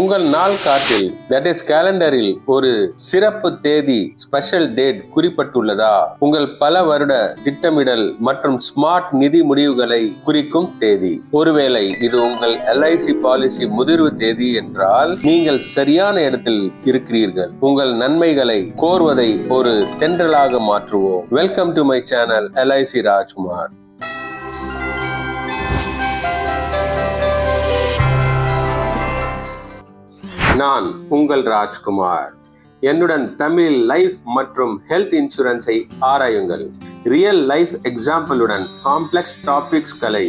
உங்கள் நாள் காட்டில் தட் இஸ் கேலண்டரில் ஒரு சிறப்பு தேதி ஸ்பெஷல் டேட் குறிப்பிட்டுள்ளதா? உங்கள் பல வருட திட்டமிடல் மற்றும் ஸ்மார்ட் நிதி முடிவுகளை குறிக்கும் தேதி. ஒருவேளை இது உங்கள் எல்ஐசி பாலிசி முதிர்வு தேதி என்றால் நீங்கள் சரியான இடத்தில் இருக்கிறீர்கள். உங்கள் நன்மைகளை கோருவதை ஒரு தென்றலாக மாற்றுவோம். Welcome to my channel LIC Rajkumar நான் உங்கள் ராஜ்குமார். என்னுடன் தமிழ் லைஃப் மற்றும் ஹெல்த் இன்சூரன்ஸை ஆராயுங்கள். ரியல் லைஃப் எக்ஸாம்பிளுடன் காம்ப்ளெக்ஸ் டாபிக்ஸ்களை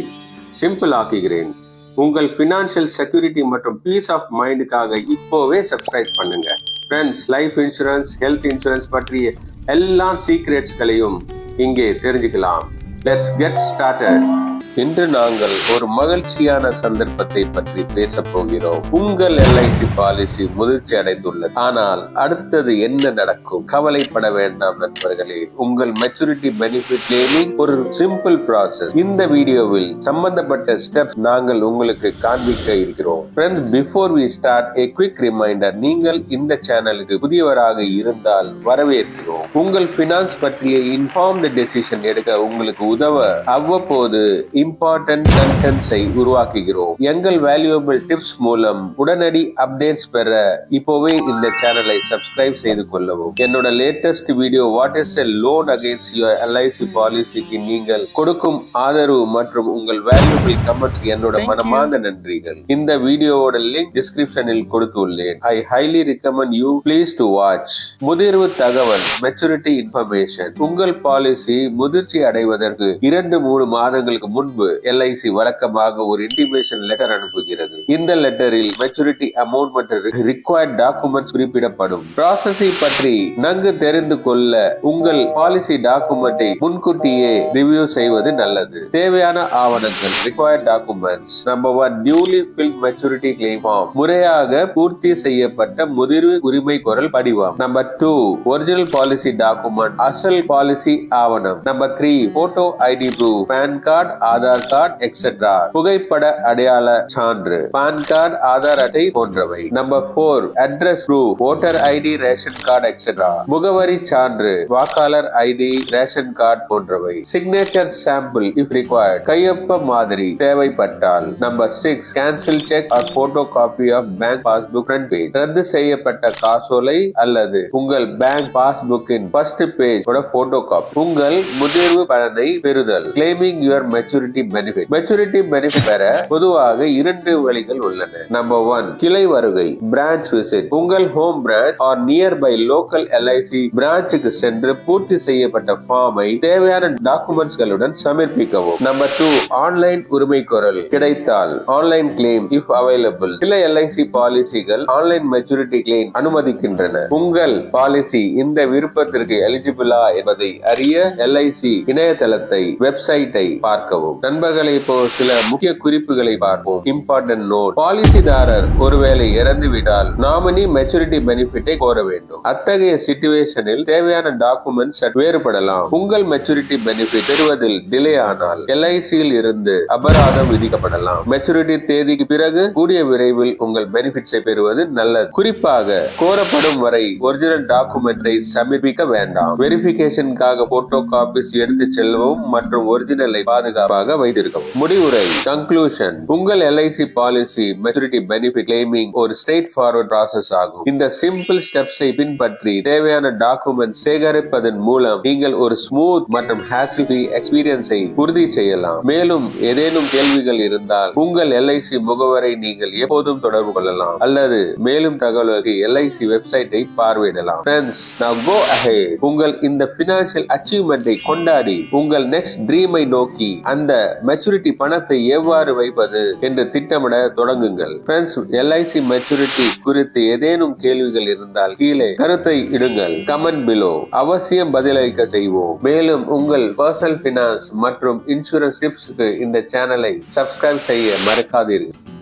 சிம்பிள் ஆக்குகிறேன். உங்கள் ஃபினான்ஷியல் செக்யூரிட்டி மற்றும் பீஸ் ஆஃப் மைண்டுக்காக இப்போவே சப்ஸ்கிரைப் பண்ணுங்க. Friends life insurance health insurance பற்றிய எல்லா சீக்ரெட்ஸ்களையும் இங்கே தெரிஞ்சுக்கலாம். Let's get started. இன்று நாங்கள் ஒரு மகிழ்ச்சியான சந்தர்ப்பத்தை பற்றி பேச போகிறோம். உங்கள் எல்ஐசி பாலிசி முதிர்ச்சி அடைந்துள்ளது. ஆனால் அடுத்தது என்ன நடக்கும்? கவலைப்பட வேண்டாம் நண்பர்களே. உங்கள் மெச்சூரிட்டி பெனிஃபிட் கிளைமிங் ஒரு சிம்பிள் ப்ராசஸ் இந்த வீடியோவில் சம்பந்தப்பட்ட ஸ்டெப்ஸ் நாங்கள் உங்களுக்கு காண்பிக்க இருக்கிறோம். Friends before we start a quick reminder நீங்கள் இந்த சேனலுக்கு புதியவராக இருந்தால் வரவேற்கிறோம். உங்கள் பினான்ஸ் பற்றிய இன்ஃபார்ம்டு டெசிஷன் எடுக்க உங்களுக்கு உதவ அவ்வப்போது இம்பார்ட்டன்ட் கண்டென்ட்ஸை உருவாக்குகிறோம். எங்கள் வேல்யூபிள் டிப்ஸ் மூலம் உடனடி அப்டேட்ஸ் பெற இப்போவே இந்த சேனலை சப்ஸ்கிரைப் செய்து கொள்ளவும். என்னோட latest video what is a loan against your LIC பாலிசிக்கு நீங்கள் கொடுக்கும் ஆதரவு மற்றும் உங்கள் வேல்யூபிள் கமெண்ட்ஸ் என்னோட மனமார்ந்த நன்றிகள். இந்த வீடியோவோட லிங்க் டிஸ்கிரிப்ஷனில் கொடுத்துள்ளேன். I highly recommend you please to watch முதிர்வு தகவல் மெச்சூரிட்டி இன்ஃபர்மேஷன் உங்கள் பாலிசி முதிர்ச்சி அடைவதற்கு இரண்டு மூணு மாதங்களுக்கு முன்பு எல்ஐசி வழக்கமாக ஒரு இன்டிமேஷன் லெட்டர் அனுப்புகிறது. இந்த லெட்டரில் மெச்சூரிட்டி அமௌண்ட் மற்றும் ரிக்வயர்ட் டாக்குமெண்ட்ஸ் குறிப்பிடப்படும். ப்ராசஸை பற்றி நன்கு தெரிந்து கொள்ள உங்கள் பாலிசி டாக்குமெண்டை முன்கூட்டியே ரிவ்யூ செய்வது நல்லது. தேவையான ஆவணங்கள் required documents number one newly fill maturity claim form முறையாக பூர்த்தி செய்யப்பட்ட முதிர்வு உரிமை குரல் படிவம். Number two original policy document அசல் பாலிசி ஆவணம். Number three photo ID proof PAN card Aadhaar card etcetera புகைப்பட அடையாள சான்று பான் கார்டு ஆதார் அட்டை போன்றவை. Number four address proof voter ID ration card etcetera முகவரி சான்று வாக்காளர் ஐடி ரேஷன் கார்டு போன்றவை. சிக்னேச்சர் சாம்பிள் இஃப் ரிக்வயர்ட் கையொப்ப மாதிரி தேவைப்பட்டால். Number six cancel cheque or photocopy of bank passbook front page ரத்து செய்யப்பட்ட காசோலை அல்லது உங்கள் பேங்க் பாஸ்புக்கின் ஃபர்ஸ்ட் பேஜ் போட்டோ காப்பி உங்கள் முதிர்வு பலனை பெறுதல். Claiming your maturity benefit maturity benefit பெற பொதுவாக இரண்டு வழிகள் உள்ளன. நம்பர் ஒன் கிளை வருகை பிரான்ச் விசிட் உங்கள் home branch or nearby local LIC பிரான்ச்சுக்கு சென்று பூர்த்தி செய்யப்பட்ட ஃபார்மை தேவையான டாக்குமெண்ட்ஸ்களுடன் சமர்ப்பிக்கவும். நம்பர் டூ ஆன்லைன் உரிமை குரல் கிடைத்தால் ஆன்லைன் கிளைம் இஃப் அவைலபிள் சில எல்ஐசி பாலிசிகள் ஆன்லைன் மெச்சூரிட்டி கிளைம் அனுமதிக்கின்றன. உங்கள் பாலிசி இந்த விருப்பத்திற்கு எலிஜிபிளா என்பதை அறிய எல்ஐசி இணையதளத்தை வெப்சைட்டை பார்க்கவும். நண்பர்களை இப்போ சில முக்கிய குறிப்புகளை பார்ப்போம். இம்பார்ட்டன்ட் நோட் பாலிசிதாரர் ஒருவேளை இறந்து விட்டால் நாமினி மெச்சூரிட்டி பெனிஃபிட்டை கோர வேண்டும். அத்தகைய சிச்சுவேஷனில் தேவையான டாக்குமெண்ட்ஸ் வேறுபடலாம். உங்கள் மெச்சூரிட்டி பெனிஃபிட் பெறுவதில் டிலே ஆனால் எல்ஐசியில் இருந்து அபராதம் விதிக்கப்படலாம். மெச்சூரிட்டி தேதிக்கு பிறகு கூடிய விரைவில் உங்கள் பெனிஃபிட்ஸை பெறுவது நல்லது. குறிப்பாக கோரப்படும் வரை ஒரிஜினல் டாக்குமெண்டை சமர்ப்பிக்க வேண்டாம். வெரிபிகேஷனுக்காக போட்டோ காப்பீஸ் எடுத்து செல்லவும் மற்றும் ஒரிஜினலை பாதுகாப்பாக வைத்திருக்கவும். முடிவுரை கன்க்ளூஷன் உங்கள் LIC policy maturity benefit claiming ஒரு ஸ்ட்ரெயிட் ஃபார்வர்ட் ப்ராசஸ் ஆகும். இந்த சிம்பிள் ஸ்டெப்ஸை பின்பற்றி தேவையான டாக்குமெண்ட் சேகரிப்பதன் மூலம் நீங்கள் ஒரு ஸ்மூத் மற்றும் ஹேசில் ஃப்ரீ எக்ஸ்பீரியன்ஸை உறுதி செய்யலாம். மேலும் ஏதேனும் கேள்விகள் இருந்தால் உங்கள் எல்ஐசி முகவரை நீங்கள் எப்போதும் தொடர்பு கொள்ளலாம். அல்லது மேலும் தகவலுக்கு எல்ஐசி வெப்சைட்டை பார்வையிடலாம். ஃப்ரெண்ட்ஸ் உங்கள் இந்த பினான்சியல் அச்சீவ்மெண்ட்டை கொண்டாடி உங்கள் நெக்ஸ்ட் ட்ரீமை நோக்கி அந்த மெச்சூரிட்டி பணத்தை எவ்வாறு வைப்பது என்று திட்டமிட தொடங்குங்கள். எல்ஐசி மெச்சூரிட்டி குறித்து ஏதேனும் கேள்விகள் இருந்தால் கீழே கருத்தை இடுங்கள். கமெண்ட் பிலோ அவசியம் பதிலளிக்க செய்வோம். மேலும் உங்கள் பர்சனல் பினான்ஸ் மற்றும் இன்சூரன்ஸ் டிப்ஸுக்கு இந்த சேனலை சப்ஸ்கிரைப் செய்ய மறக்காதீர்கள்.